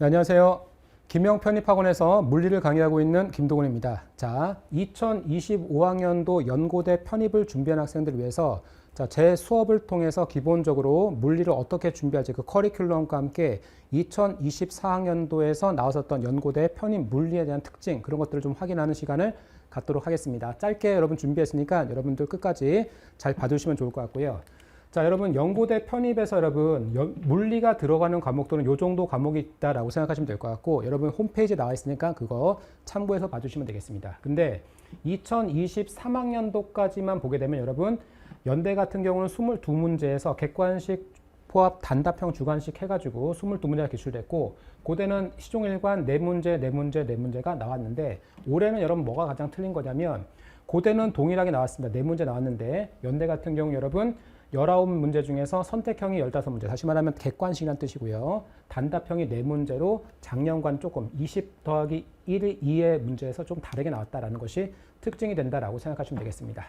네, 안녕하세요. 김영 편입학원에서 물리를 강의하고 있는 김동훈입니다. 자, 2025학년도 연고대 편입을 준비한 학생들을 위해서 자, 제 수업을 통해서 기본적으로 물리를 어떻게 준비할지 그 커리큘럼과 함께 2024학년도에서 나왔었던 연고대 편입 물리에 대한 특징 그런 것들을 좀 확인하는 시간을 갖도록 하겠습니다. 짧게 여러분 준비했으니까 여러분들 끝까지 잘 봐주시면 좋을 것 같고요. 자, 여러분 연고대 편입에서 여러분 연- 물리가 들어가는 과목들은 요 정도 과목이 있다라고 생각하시면 될 것 같고 여러분 홈페이지에 나와 있으니까 그거 참고해서 봐주시면 되겠습니다. 근데 2023학년도까지만 보게 되면 여러분 연대 같은 경우는 22문제에서 객관식 포합 단답형 주관식 해가지고 22문제가 기출됐고 고대는 시종일관 4문제, 4문제, 4문제가 나왔는데 올해는 여러분 뭐가 가장 틀린 거냐면 고대는 동일하게 나왔습니다. 4문제 나왔는데 연대 같은 경우 여러분 19문제 중에서 선택형이 15문제. 다시 말하면 객관식이라는 뜻이고요. 단답형이 4문제로 작년과는 조금 20 더하기 1, 2의 문제에서 좀 다르게 나왔다라는 것이 특징이 된다라고 생각하시면 되겠습니다.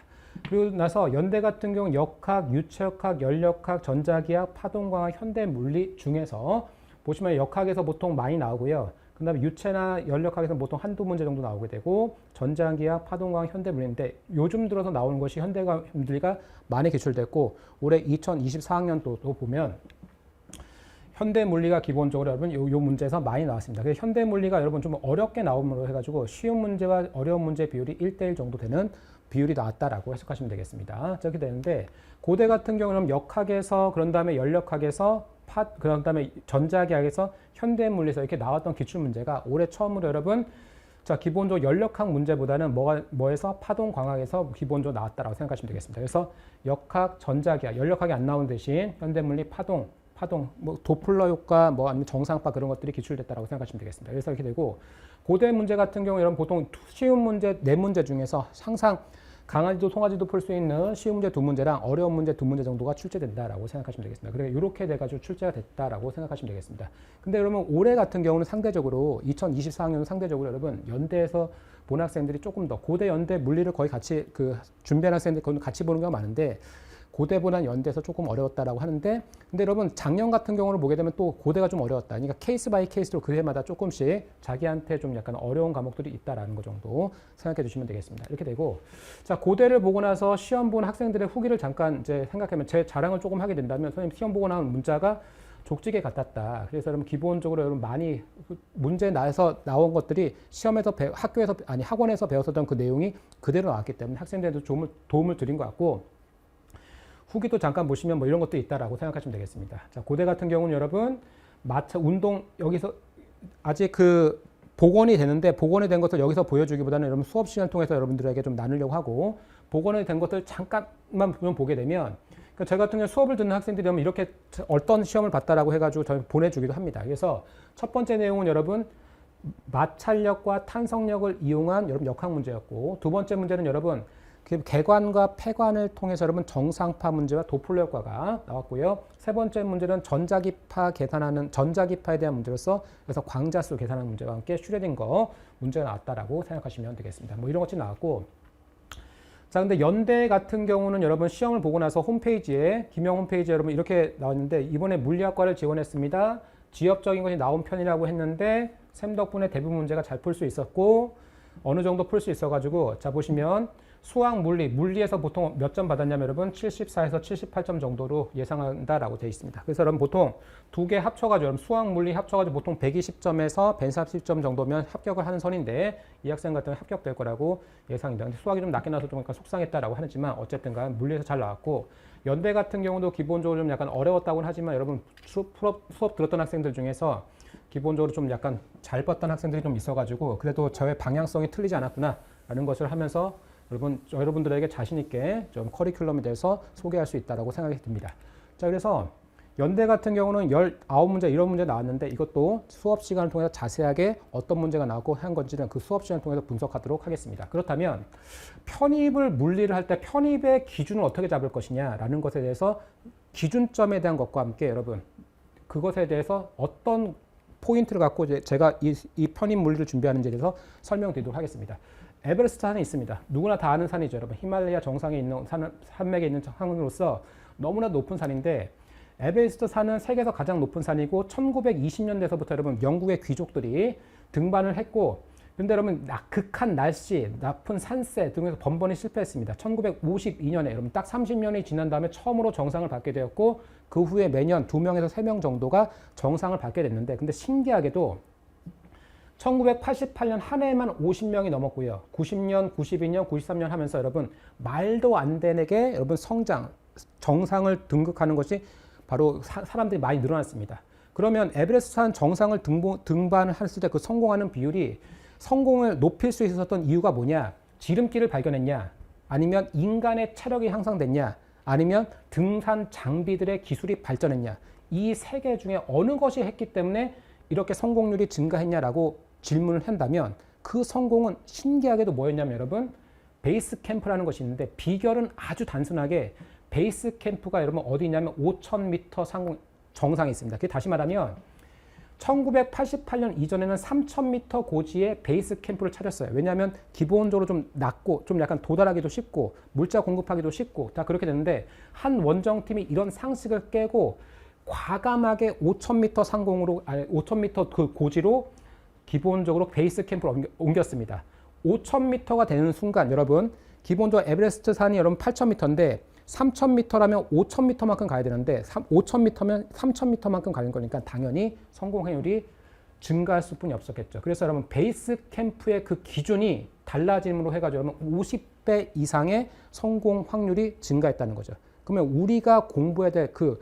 그리고 나서 연대 같은 경우 역학, 유체역학, 연력학, 전자기학, 파동광학, 현대물리 중에서 보시면 역학에서 보통 많이 나오고요. 그 다음에 유체나 연력학에서 보통 한두 문제 정도 나오게 되고 전자기학, 파동광학, 현대물리인데 요즘 들어서 나오는 것이 현대물리가 많이 기출됐고 올해 2024학년도도 보면 현대물리가 기본적으로 여러분 요, 요 문제에서 많이 나왔습니다. 그래서 현대물리가 여러분 좀 어렵게 나옴으로 해가지고 쉬운 문제와 어려운 문제 비율이 1대1 정도 되는 비율이 나왔다라고 해석하시면 되겠습니다. 저렇게 되는데 고대 같은 경우는 역학에서 그런 다음에 연력학에서 파, 그런 다음에 전자기학에서 현대물리에서 이렇게 나왔던 기출 문제가 올해 처음으로 여러분 자 기본적으로 연력학 문제보다는 뭐가 뭐에서 파동 광학에서 기본적으로 나왔다라고 생각하시면 되겠습니다. 그래서 역학, 전자기학, 연력학이 안 나온 대신 현대물리, 파동, 파동, 뭐 도플러 효과, 뭐 아니면 정상파 그런 것들이 기출됐다라고 생각하시면 되겠습니다. 그래서 이렇게 되고 고대 문제 같은 경우 여러분 보통 쉬운 문제 네 문제 중에서 항상 강아지도 송아지도 풀 수 있는 쉬운 문제 두 문제랑 어려운 문제 두 문제 정도가 출제된다라고 생각하시면 되겠습니다. 그러니까 이렇게 돼가지고 출제가 됐다라고 생각하시면 되겠습니다. 근데 그러면 올해 같은 경우는 상대적으로 2024학년은 상대적으로 여러분 연대에서 본 학생들이 조금 더 고대 연대 물리를 거의 같이 그 준비한 학생들 같이 보는 경우가 많은데 고대보다는 연대에서 조금 어려웠다라고 하는데 근데 여러분 작년 같은 경우를 보게 되면 또 고대가 좀 어려웠다. 그러니까 케이스 바이 케이스로 그 해마다 조금씩 자기한테 좀 약간 어려운 과목들이 있다라는 거 정도 생각해 주시면 되겠습니다. 이렇게 되고 자 고대를 보고 나서 시험 본 학생들의 후기를 잠깐 이제 생각하면 제 자랑을 조금 하게 된다면 선생님 시험 보고 나온 문자가 족지게 같았다. 그래서 여러분 기본적으로 여러분 많이 문제 나에서 나온 것들이 시험에서 배, 학교에서 아니 학원에서 배웠었던 그 내용이 그대로 나왔기 때문에 학생들한테 도움을, 도움을 드린 것 같고 후기도 잠깐 보시면 뭐 이런 것도 있다라고 생각하시면 되겠습니다. 자, 고대 같은 경우는 여러분 마차 운동 여기서 아직 그 복원이 되는데 복원이 된 것을 여기서 보여주기보다는 여러분 수업 시간 통해서 여러분들에게 좀 나누려고 하고 복원이 된 것을 잠깐만 보면 보게 되면 그러니까 저 같은 경우 수업을 듣는 학생들이면 이렇게 어떤 시험을 봤다라고 해가지고 저희 보내주기도 합니다. 그래서 첫 번째 내용은 여러분 마찰력과 탄성력을 이용한 여러분 역학 문제였고 두 번째 문제는 여러분 그 개관과 폐관을 통해서 여러분 정상파 문제와 도플러 효과가 나왔고요. 세 번째 문제는 전자기파 계산하는 전자기파에 대한 문제로서 그래서 광자수 계산하는 문제와 함께 슈레딩거 문제가 나왔다라고 생각하시면 되겠습니다. 뭐 이런 것이 나왔고 자, 근데 연대 같은 경우는 여러분 시험을 보고 나서 홈페이지에 김영 홈페이지에 여러분 이렇게 나왔는데 이번에 물리학과를 지원했습니다. 지엽적인 것이 나온 편이라고 했는데 샘 덕분에 대부분 문제가 잘 풀 수 있었고 어느 정도 풀 수 있어가지고 자 보시면 수학 물리, 물리에서 보통 몇 점 받았냐면 여러분 74에서 78점 정도로 예상한다라고 되어 있습니다. 그래서 여러분 보통 두 개 합쳐가지고 여러분 수학 물리 합쳐가지고 보통 120점에서 140점 정도면 합격을 하는 선인데 이 학생 같은 경우 합격될 거라고 예상입니다. 근데 수학이 좀 낮게 나서 좀 약간 속상했다라고 하지만 어쨌든간 물리에서 잘 나왔고 연대 같은 경우도 기본적으로 좀 약간 어려웠다고는 하지만 여러분 수업, 수업 들었던 학생들 중에서 기본적으로 좀 약간 잘 봤던 학생들이 좀 있어가지고 그래도 저의 방향성이 틀리지 않았구나 라는 것을 하면서 여러분 여러분들에게 자신 있게 좀 커리큘럼에 대해서 소개할 수 있다라고 생각이 듭니다. 자 그래서 연대 같은 경우는 19문제 이런 문제 나왔는데 이것도 수업 시간을 통해서 자세하게 어떤 문제가 나왔고 한 건지는 그 수업 시간을 통해서 분석하도록 하겠습니다. 그렇다면 편입을 물리를 할 때 편입의 기준을 어떻게 잡을 것이냐라는 것에 대해서 기준점에 대한 것과 함께 여러분 그것에 대해서 어떤 포인트를 갖고 제가 이, 이 편입 물리를 준비하는지에 대해서 설명드리도록 하겠습니다. 에베레스트 산이 있습니다. 누구나 다 아는 산이죠, 여러분. 히말라야 정상에 있는 산, 산맥에 있는 산으로서 너무나 높은 산인데 에베레스트 산은 세계에서 가장 높은 산이고 1920년대서부터 여러분 영국의 귀족들이 등반을 했고 근데 여러분 나- 극한 날씨, 나쁜 산세 등에서 번번이 실패했습니다. 1952년에 여러분 딱 30년이 지난 다음에 처음으로 정상을 받게 되었고 그 후에 매년 2명에서 3명 정도가 정상을 받게 됐는데 근데 신기하게도 1988년 한 해에만 50명이 넘었고요. 90년, 92년, 93년 하면서 여러분 말도 안 되게 여러분 성장, 정상을 등극하는 것이 바로 사, 람들이 많이 늘어났습니다. 그러면 에베레스트 산 정상을 등보, 등반을 했을 때 그 성공하는 비율이 성공을 높일 수 있었던 이유가 뭐냐? 지름길을 발견했냐? 아니면 인간의 체력이 향상됐냐? 아니면 등산 장비들의 기술이 발전했냐? 이 세 개 중에 어느 것이 했기 때문에 이렇게 성공률이 증가했냐라고 질문을 한다면 그 성공은 신기하게도 뭐였냐면 여러분 베이스 캠프라는 것이 있는데 비결은 아주 단순하게 베이스 캠프가 여러분 어디 있냐면 5,000m 상공 정상에 있습니다. 그게 다시 말하면 1988년 이전에는 3,000m 고지에 베이스 캠프를 차렸어요. 왜냐하면 기본적으로 좀 낮고 좀 약간 도달하기도 쉽고 물자 공급하기도 쉽고 다 그렇게 됐는데 한 원정팀이 이런 상식을 깨고 과감하게 5,000m 상공으로 아니 5,000m 그 고지로 기본적으로 베이스 옮겨- 옮겼습니다. 5,000m가 되는 순간 여러분 기본적으로 에베레스트 산이 여러분 8,000m인데 3,000m라면 5,000m만큼 가야 되는데 5,000m면 3,000m만큼 가는 거니까 당연히 성공 확률이 증가할 수뿐이 없었겠죠. 그래서 여러분 베이스 캠프의 그 기준이 달라짐으로 해가지고 여러분 50배 이상의 성공 확률이 증가했다는 거죠. 그러면 우리가 공부해야 될 그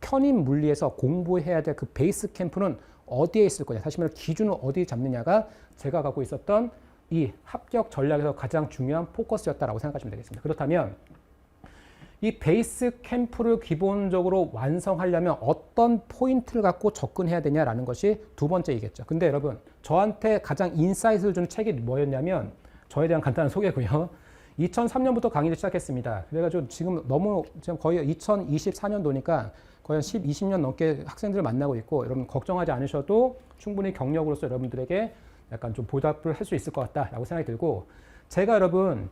편입 물리에서 공부해야 될 그 베이스 캠프는 어디에 있을 거냐. 다시 말해 기준을 어디에 잡느냐가 제가 갖고 있었던 이 합격 전략에서 가장 중요한 포커스였다라고 생각하시면 되겠습니다. 그렇다면 이 베이스 캠프를 기본적으로 완성하려면 어떤 포인트를 갖고 접근해야 되냐라는 것이 두 번째이겠죠. 근데 여러분, 저한테 가장 인사이트를 준 책이 뭐였냐면 저에 대한 간단한 소개고요. 2003년부터 강의를 시작했습니다. 그래가지고 지금 너무 지금 거의 2024년도니까 거의 한 10, 20년 넘게 학생들을 만나고 있고 여러분 걱정하지 않으셔도 충분히 경력으로서 여러분들에게 약간 좀 보답을 할 수 있을 것 같다라고 생각이 들고 제가 여러분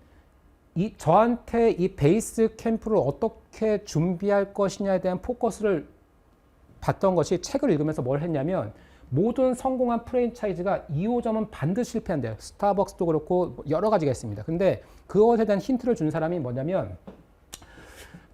이 저한테 이 베이스 캠프를 어떻게 준비할 것이냐에 대한 포커스를 봤던 것이 책을 읽으면서 뭘 했냐면 모든 성공한 프랜차이즈가 2호점은 반드시 실패한대요. 스타벅스도 그렇고 뭐 여러 가지가 있습니다. 근데 그것에 대한 힌트를 준 사람이 뭐냐면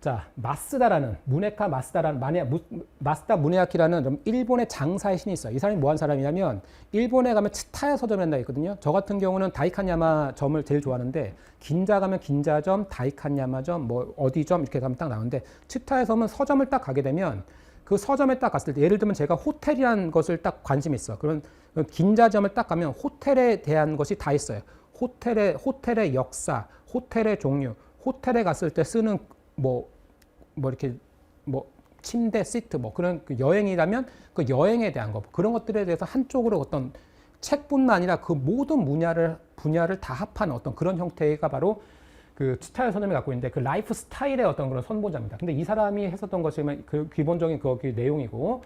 자 마스다라는 무네카 마스다라는 마네, 무, 마스다 무네아키라는 좀 일본의 장사의 신이 있어요. 이 사람이 뭐 한 사람이냐면 일본에 가면 츠타야 서점이라는 데가 있거든요. 저 같은 경우는 다이칸야마 점을 제일 좋아하는데 긴자 가면 긴자점, 다이칸야마점, 뭐 어디점 이렇게 가면 딱 나오는데 츠타야 섬은 서점을 딱 가게 되면 그 서점에 딱 갔을 때 예를 들면 제가 호텔이라는 것을 딱 관심 있어. 그런 긴자점을 딱 가면 호텔에 대한 것이 다 있어요. 호텔의 호텔의 역사, 호텔의 종류, 호텔에 갔을 때 쓰는 뭐, 뭐 이렇게 뭐 침대, 시트 뭐 그런 그 여행이라면 그 여행에 대한 거 그런 것들에 대해서 한쪽으로 어떤 책뿐만 아니라 그 모든 분야를 분야를 다 합한 어떤 그런 형태가 바로 그 스타일 선점이 갖고 있는데 그 라이프 스타일의 어떤 그런 선보자입니다. 근데 이 사람이 했었던 것이 그 기본적인 그 내용이고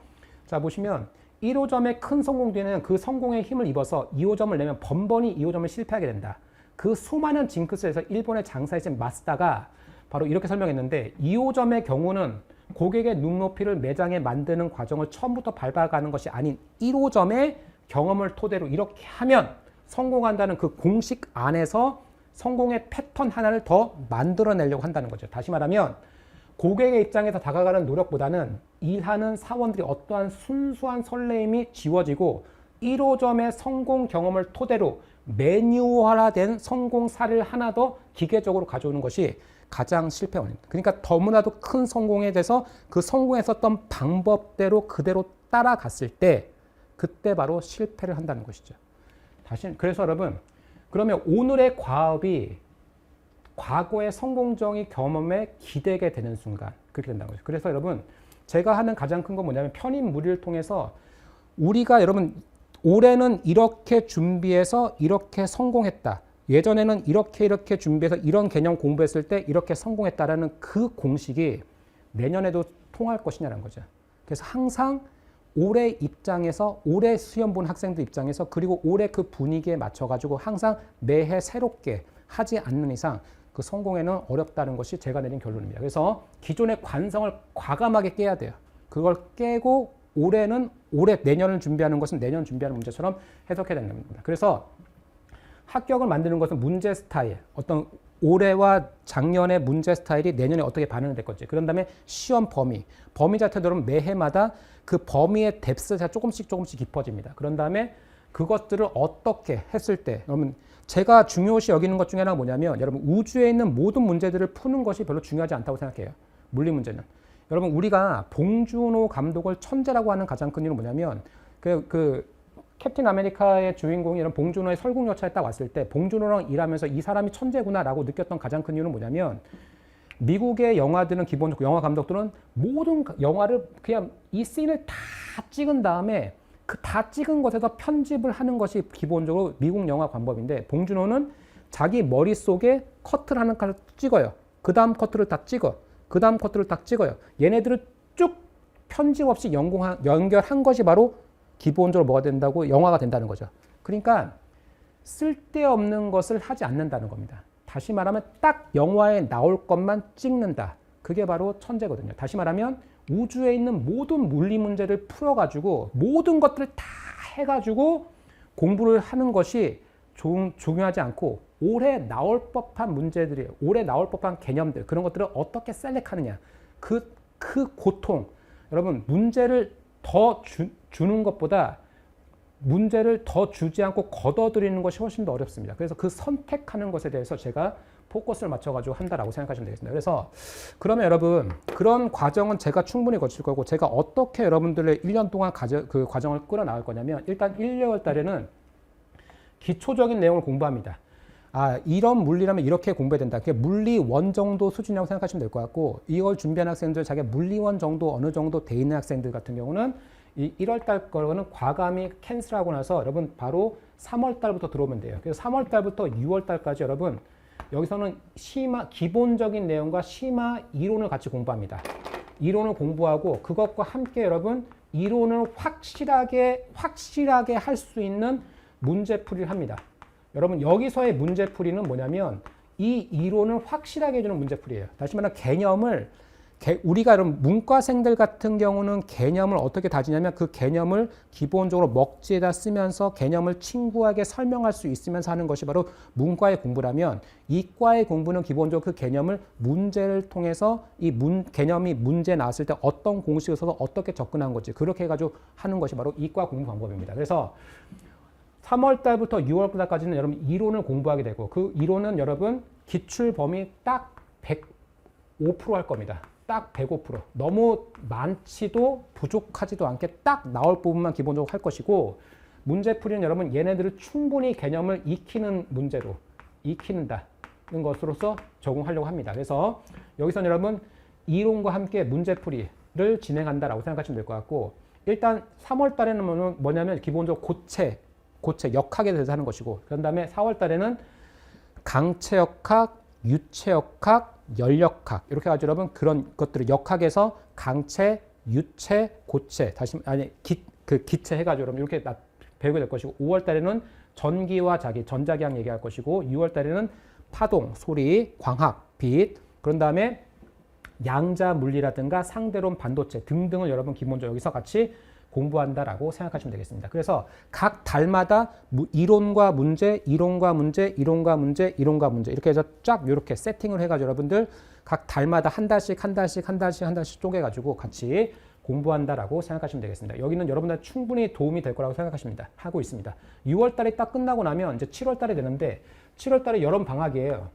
자 보시면 1호점의 큰 성공 뒤에는 그 성공의 힘을 입어서 2호점을 내면 번번이 2호점을 실패하게 된다. 그 수많은 징크스에서 일본의 장사이신 마스다가 바로 이렇게 설명했는데 2호점의 경우는 고객의 눈높이를 매장에 만드는 과정을 처음부터 밟아가는 것이 아닌 1호점의 경험을 토대로 이렇게 하면 성공한다는 그 공식 안에서 성공의 패턴 하나를 더 만들어내려고 한다는 거죠. 다시 말하면 고객의 입장에서 다가가는 노력보다는 일하는 사원들이 어떠한 순수한 설레임이 지워지고 1호점의 성공 경험을 토대로 매뉴얼화된 성공 사례를 하나 더 기계적으로 가져오는 것이 가장 실패 원인입니다. 그러니까 너무나도 큰 성공에 대해서 그 성공했었던 방법대로 그대로 따라갔을 때 그때 바로 실패를 한다는 것이죠. 다시 그래서 여러분 그러면 오늘의 과업이 과거의 성공적인 경험에 기대게 되는 순간 그렇게 된다는 거죠. 그래서 여러분 제가 하는 가장 큰 건 뭐냐면 편입 무리를 통해서 우리가 여러분 올해는 이렇게 준비해서 이렇게 성공했다. 예전에는 이렇게 이렇게 준비해서 이런 개념 공부했을 때 이렇게 성공했다라는 그 공식이 내년에도 통할 것이냐는 거죠. 그래서 항상 올해 입장에서 올해 시험 본 학생들 입장에서 그리고 올해 그 분위기에 맞춰 가지고 항상 매해 새롭게 하지 않는 이상 그 성공에는 어렵다는 것이 제가 내린 결론입니다. 그래서 기존의 관성을 과감하게 깨야 돼요. 그걸 깨고 올해는 올해 내년을 준비하는 것은 내년 준비하는 문제처럼 해석해야 되는 겁니다. 그래서 합격을 만드는 것은 문제 스타일, 어떤 올해와 작년의 문제 스타일이 내년에 어떻게 반응이 될 건지, 그런 다음에 시험 범위, 범위 자체들은 매해마다 그 범위의 뎁스가 조금씩 조금씩 깊어집니다. 그런 다음에 그것들을 어떻게 했을 때, 여러분 제가 중요시 여기는 것 중에 하나가 뭐냐면 여러분 우주에 있는 모든 문제들을 푸는 것이 별로 중요하지 않다고 생각해요. 물리 문제는. 여러분 우리가 봉준호 감독을 천재라고 하는 가장 큰 이유는 뭐냐면 그, 그 캡틴 아메리카의 주인공이 이런 봉준호의 설국열차에 딱 왔을 때 봉준호랑 일하면서 이 사람이 천재구나라고 느꼈던 가장 큰 이유는 뭐냐면 미국의 영화들은 기본적으로 영화 감독들은 모든 영화를 그냥 이 씬을 다 찍은 다음에 그 다 찍은 것에서 편집을 하는 것이 기본적으로 미국 영화 관법인데 봉준호는 자기 머릿속에 커트를 하는 걸 찍어요. 그 다음 커트를 다 찍어. 그 다음 커트를 딱 찍어요. 얘네들을 쭉 편집 없이 연공한, 연결한 것이 바로 기본적으로 뭐가 된다고 영화가 된다는 거죠. 그러니까 쓸데없는 것을 하지 않는다는 겁니다. 다시 말하면 딱 영화에 나올 것만 찍는다. 그게 바로 천재거든요. 다시 말하면 우주에 있는 모든 물리 문제를 풀어가지고 모든 것들을 다 해가지고 공부를 하는 것이 좀 중요하지 않고 올해 나올 법한 문제들이 올해 나올 법한 개념들 그런 것들을 어떻게 셀렉하느냐 그, 그 고통 여러분 문제를 더 주, 주는 것보다 문제를 더 주지 않고 걷어들이는 것이 훨씬 더 어렵습니다. 그래서 그 선택하는 것에 대해서 제가 포커스를 맞춰가지고 한다라고 생각하시면 되겠습니다. 그래서 그러면 여러분 그런 과정은 제가 충분히 거칠 거고 제가 어떻게 여러분들의 1년 동안 가져, 그 과정을 끌어나갈 거냐면 일단 1, 2월 달에는 기초적인 내용을 공부합니다. 아, 이런 물리라면 이렇게 공부해야 된다. 그게 물리원 정도 수준이라고 생각하시면 될 것 같고 이걸 준비한 학생들 자기 물리원 정도 어느 정도 돼 있는 학생들 같은 경우는 이 1월 달 거는 과감히 캔슬하고 나서 여러분 바로 3월 달부터 들어오면 돼요. 그래서 3월 달부터 6월 달까지 여러분 여기서는 심화 기본적인 내용과 심화 이론을 같이 공부합니다. 이론을 공부하고 그것과 함께 여러분 이론을 확실하게 확실하게 할 수 있는 문제풀이를 합니다. 여러분 여기서의 문제풀이는 뭐냐면 이 이론을 확실하게 해주는 문제풀이에요. 다시 말하면 개념을 개, 우리가 여러분 문과생들 같은 경우는 개념을 어떻게 다지냐면 그 개념을 기본적으로 먹지에다 쓰면서 개념을 친구에게 설명할 수 있으면서 하는 것이 바로 문과의 공부라면 이과의 공부는 기본적으로 그 개념을 문제를 통해서 이 문, 개념이 문제 나왔을 때 어떤 공식을 써서 어떻게 접근한 건지 그렇게 해가지고 하는 것이 바로 이과 공부 방법입니다. 그래서 3월 달부터 6월 달까지는 여러분 이론을 공부하게 되고 그 이론은 여러분 기출 범위 딱 105%할 겁니다. 딱 105%. 너무 많지도 부족하지도 않게 딱 나올 부분만 기본적으로 할 것이고 문제 풀이는 여러분 얘네들을 충분히 개념을 익히는 문제로 익힌다는 것으로서 적용하려고 합니다. 그래서 여기서는 여러분 이론과 함께 문제 풀이를 진행한다라고 생각하시면 될 것 같고 일단 3월 달에는 뭐냐면 기본적으로 고체 고체 역학에 대해서 하는 것이고 그런 다음에 4월 달에는 강체역학, 유체역학, 열역학. 이렇게 가지고 여러분 그런 것들을 역학에서 강체, 유체, 고체 다시 아니 기, 그 기체 해가지고 여러분 이렇게 나, 배우게 될 것이고 5월 달에는 전기와 자기 전자기학 얘기할 것이고 6월 달에는 파동, 소리, 광학, 빛. 그런 다음에 양자 물리라든가 상대론 반도체 등등을 여러분 기본적으로 여기서 같이 공부한다라고 생각하시면 되겠습니다. 그래서 각 달마다 이론과 문제, 이론과 문제, 이론과 문제, 이론과 문제 이렇게 해서 쫙 이렇게 세팅을 해가지고 여러분들 각 달마다 한 달씩 한 달씩 한 달씩 한 달씩 쪼개가지고 같이 공부한다라고 생각하시면 되겠습니다. 여기는 여러분들 충분히 도움이 될 거라고 생각하십니다. 하고 있습니다. 6월 달이 딱 끝나고 나면 이제 7월 달이 되는데 7월 달에 여름 방학이에요.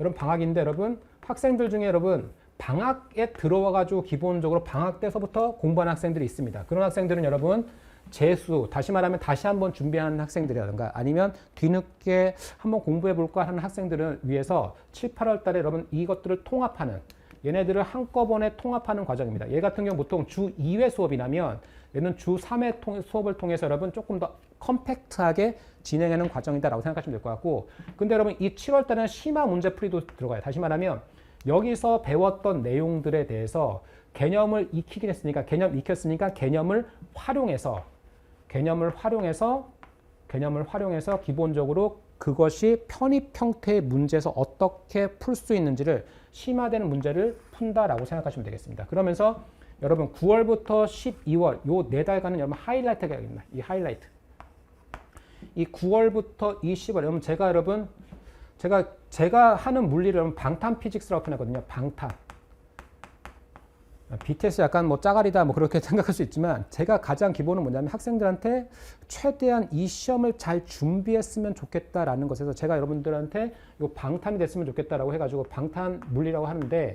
여름 방학인데 여러분 학생들 중에 여러분 방학에 들어와 가지고 기본적으로 방학 때서부터 공부하는 학생들이 있습니다. 그런 학생들은 여러분 재수, 다시 말하면 다시 한번 준비하는 학생들이라든가 아니면 뒤늦게 한번 공부해 볼까 하는 학생들을 위해서 7, 8월 달에 여러분 이것들을 통합하는 얘네들을 한꺼번에 통합하는 과정입니다. 얘 같은 경우 보통 주 2회 수업이라면 얘는 주 3회 통, 수업을 통해서 여러분 조금 더 컴팩트하게 진행하는 과정이다라고 생각하시면 될 것 같고 근데 여러분 이 7월 달에는 심화 문제 풀이도 들어가요. 다시 말하면 여기서 배웠던 내용들에 대해서 개념을 익히긴 했으니까 개념 익혔으니까 개념을 활용해서 개념을 활용해서 개념을 활용해서 기본적으로 그것이 편입 형태의 문제에서 어떻게 풀 수 있는지를 심화되는 문제를 푼다라고 생각하시면 되겠습니다. 그러면서 여러분 9월부터 12월 요 네 달간은 여러분 하이라이트가 여기입니다. 이 하이라이트. 이 9월부터 이 10월 여러분 제가 여러분 제가 제가 하는 물리를 방탄 피직스라고 표현하거든요. 방탄. BTS 약간 뭐 짜가리다 뭐 그렇게 생각할 수 있지만 제가 가장 기본은 뭐냐면 학생들한테 최대한 이 시험을 잘 준비했으면 좋겠다라는 것에서 제가 여러분들한테 요 방탄이 됐으면 좋겠다라고 해가지고 방탄 물리라고 하는데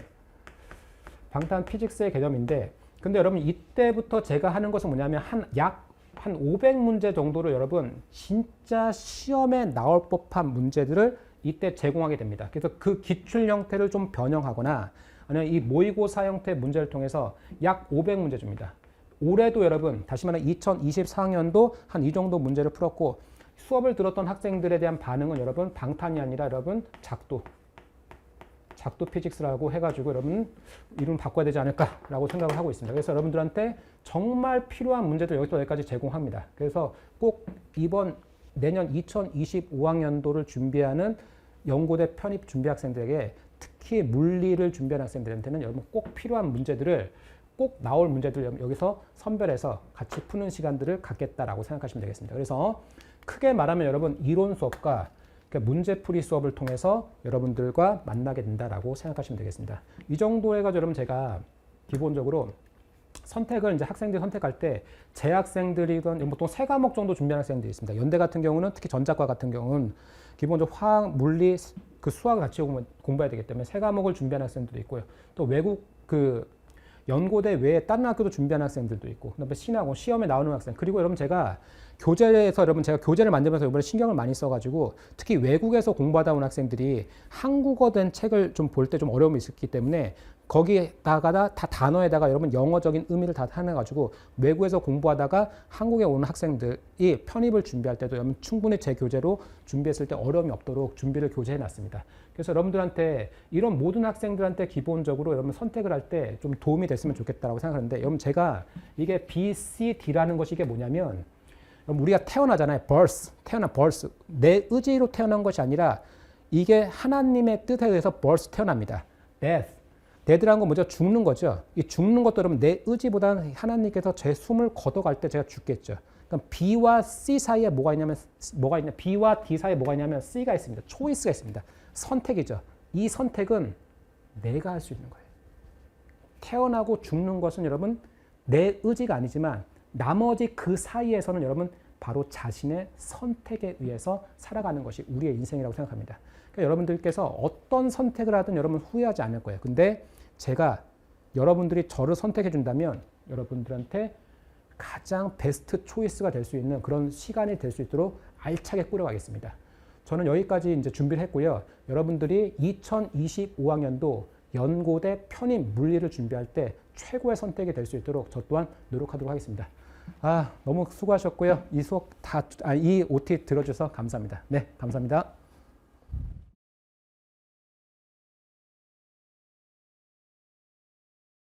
방탄 피직스의 개념인데 근데 여러분 이때부터 제가 하는 것은 뭐냐면 한 약 한 500문제 정도를 여러분 진짜 시험에 나올 법한 문제들을 이때 제공하게 됩니다. 그래서 그 기출 형태를 좀 변형하거나 아니면 이 모의고사 형태 문제를 통해서 약 500문제 줍니다. 올해도 여러분 다시 말해 2024학년도 한 이 정도 문제를 풀었고 수업을 들었던 학생들에 대한 반응은 여러분 방탄이 아니라 여러분 작도 작도 피직스라고 해가지고 여러분 이름 바꿔야 되지 않을까라고 생각을 하고 있습니다. 그래서 여러분들한테 정말 필요한 문제들 여기서 여기까지 제공합니다. 그래서 꼭 이번 내년 2025학년도를 준비하는 연고대 편입 준비 학생들에게 특히 물리를 준비하는 학생들한테는 여러분 꼭 필요한 문제들을 꼭 나올 문제들 여기서 선별해서 같이 푸는 시간들을 갖겠다라고 생각하시면 되겠습니다. 그래서 크게 말하면 여러분 이론 수업과 그러니까 문제풀이 수업을 통해서 여러분들과 만나게 된다라고 생각하시면 되겠습니다. 이 정도 해가지고 여러분 제가 기본적으로 선택을 이제 학생들이 선택할 때 재학생들이건 보통 세 과목 정도 준비하는 학생들이 있습니다. 연대 같은 경우는 특히 전자과 같은 경우는 기본적으로 화학, 물리, 그 수학을 같이 공부- 공부해야 되기 때문에 세 과목을 준비하는 학생들도 있고요. 또 외국 그 연고대 외에 다른 학교도 준비하는 학생들도 있고 그다음에 신하고 시험에 나오는 학생 그리고 여러분 제가 교재에서 여러분 제가 교재를 만들면서 이번에 신경을 많이 써가지고 특히 외국에서 공부하다 온 학생들이 한국어 된 책을 좀 볼 때 좀 어려움이 있었기 때문에 거기에다가 다 단어에다가 여러분 영어적인 의미를 다 해놔가지고 외국에서 공부하다가 한국에 오는 학생들이 편입을 준비할 때도 여러분 충분히 제 교재로 준비했을 때 어려움이 없도록 준비를 교재해 놨습니다. 그래서 여러분들한테 이런 모든 학생들한테 기본적으로 여러분 선택을 할 때 좀 도움이 됐으면 좋겠다라고 생각하는데 여러분 제가 이게 B, C, D라는 것이 이게 뭐냐면 우리가 태어나잖아요. birth, 태어나 birth. 내 의지로 태어난 것이 아니라 이게 하나님의 뜻에 의해서 birth 태어납니다. death. Death라는 건 뭐죠? 죽는 거죠. 이 죽는 것도 여러분 내 의지보다는 하나님께서 제 숨을 걷어갈 때 제가 죽겠죠. 그럼 B와 C 사이에 뭐가 있냐면 뭐가 있냐? B와 D 사이에 뭐가 있냐면 C가 있습니다. 초이스가 있습니다. 선택이죠. 이 선택은 내가 할 수 있는 거예요. 태어나고 죽는 것은 여러분 내 의지가 아니지만 나머지 그 사이에서는 여러분 바로 자신의 선택에 의해서 살아가는 것이 우리의 인생이라고 생각합니다. 그러니까 여러분들께서 어떤 선택을 하든 여러분 후회하지 않을 거예요. 근데 제가 여러분들이 저를 선택해 준다면 여러분들한테 가장 베스트 초이스가 될 수 있는 그런 시간이 될 수 있도록 알차게 꾸려가겠습니다. 저는 여기까지 이제 준비를 했고요. 여러분들이 2025학년도 연고대 편입 물리를 준비할 때 최고의 선택이 될 수 있도록 저 또한 노력하도록 하겠습니다. 아, 너무 수고하셨고요. 이 수업 다, 아, 이 OT 들어주셔서 감사합니다. 네, 감사합니다.